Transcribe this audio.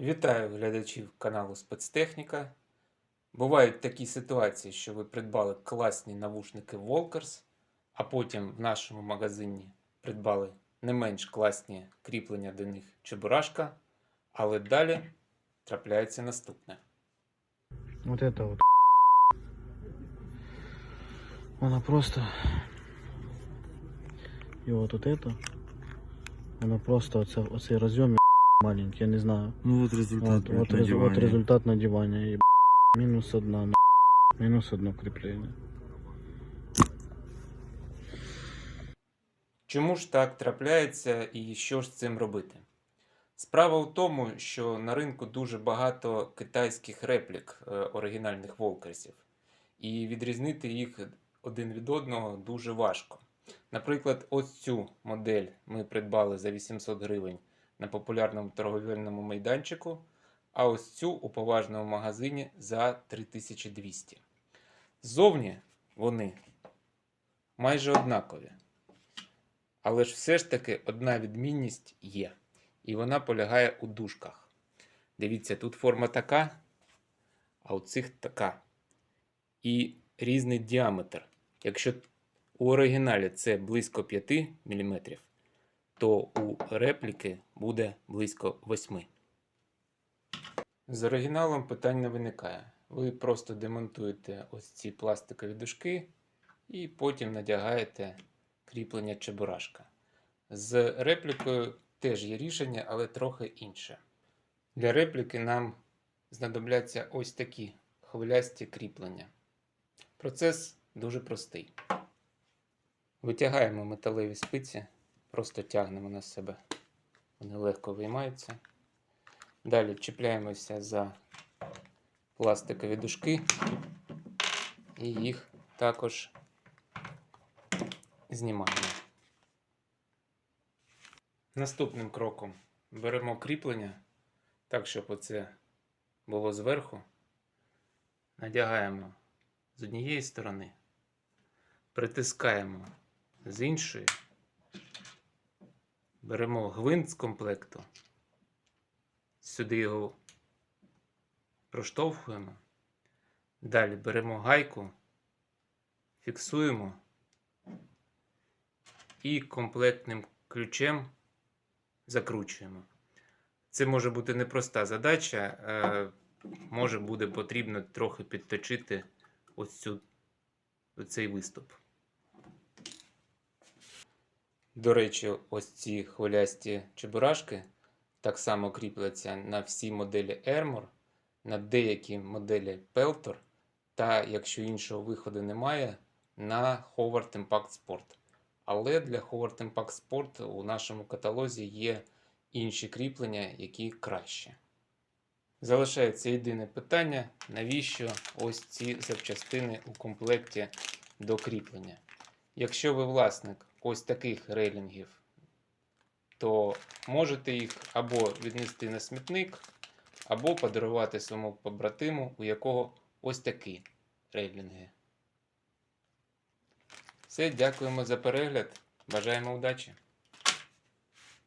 Вітаю глядачів каналу Спецтехніка. Бувають такі ситуації, що ви придбали класні навушники Walkers, а потім в нашому магазині придбали не менш класні кріплення до них Чебурашка, але далі трапляється наступне. Вот это вот. Она просто... Вот, вот это. Она просто оце, оцей розйом маленький, я не знаю. Ну вот результат. Вот, вот, рез- вот результат надевания. И минус одна. на- Минус одно крепление. Чому ж так трапляється і що ж з цим робити? Справа в тому, що на ринку дуже багато китайських реплік е, оригінальних волкерсів, і відрізнити їх один від одного дуже важко. Наприклад, ось цю модель ми придбали за 800 гривень на популярному торговельному майданчику, а ось цю у поважному магазині за 3200. Ззовні вони майже однакові. Але ж все ж таки одна відмінність є. І вона полягає у дужках. Дивіться, тут форма така, а у цих така. І різний діаметр. Якщо у оригіналі це близько 5 мм, то у репліки буде близько 8 З оригіналом питань не виникає. Ви просто демонтуєте ось ці пластикові дужки і потім надягаєте кріплення чебурашка. З реплікою теж є рішення, але трохи інше. Для репліки нам знадобляться ось такі хвилясті кріплення. Процес дуже простий. Витягаємо металеві спиці, просто тягнемо на себе. Вони легко виймаються. Далі чіпляємося за пластикові дужки і їх також знімаємо. Наступним кроком беремо кріплення, так, щоб оце було зверху. Надягаємо з однієї сторони, притискаємо з іншої, беремо гвинт з комплекту, сюди його проштовхуємо. Далі беремо гайку, фіксуємо і комплектним ключем закручуємо. Це може бути непроста задача, е, може буде потрібно трохи підточити ось цю, цей виступ. До речі, ось ці хвилясті чебурашки так само кріпляться на всі моделі Ermor, на деякі моделі Peltor, та, якщо іншого виходу немає, на Howard Impact Sport. Але для Howard Impact Sport у нашому каталозі є інші кріплення, які краще. Залишається єдине питання, навіщо ось ці запчастини у комплекті до кріплення. Якщо ви власник ось таких рейлінгів, то можете їх або віднести на смітник, або подарувати своєму побратиму, у якого ось такі рейлінги. Все, дякуємо за перегляд. Бажаємо удачі!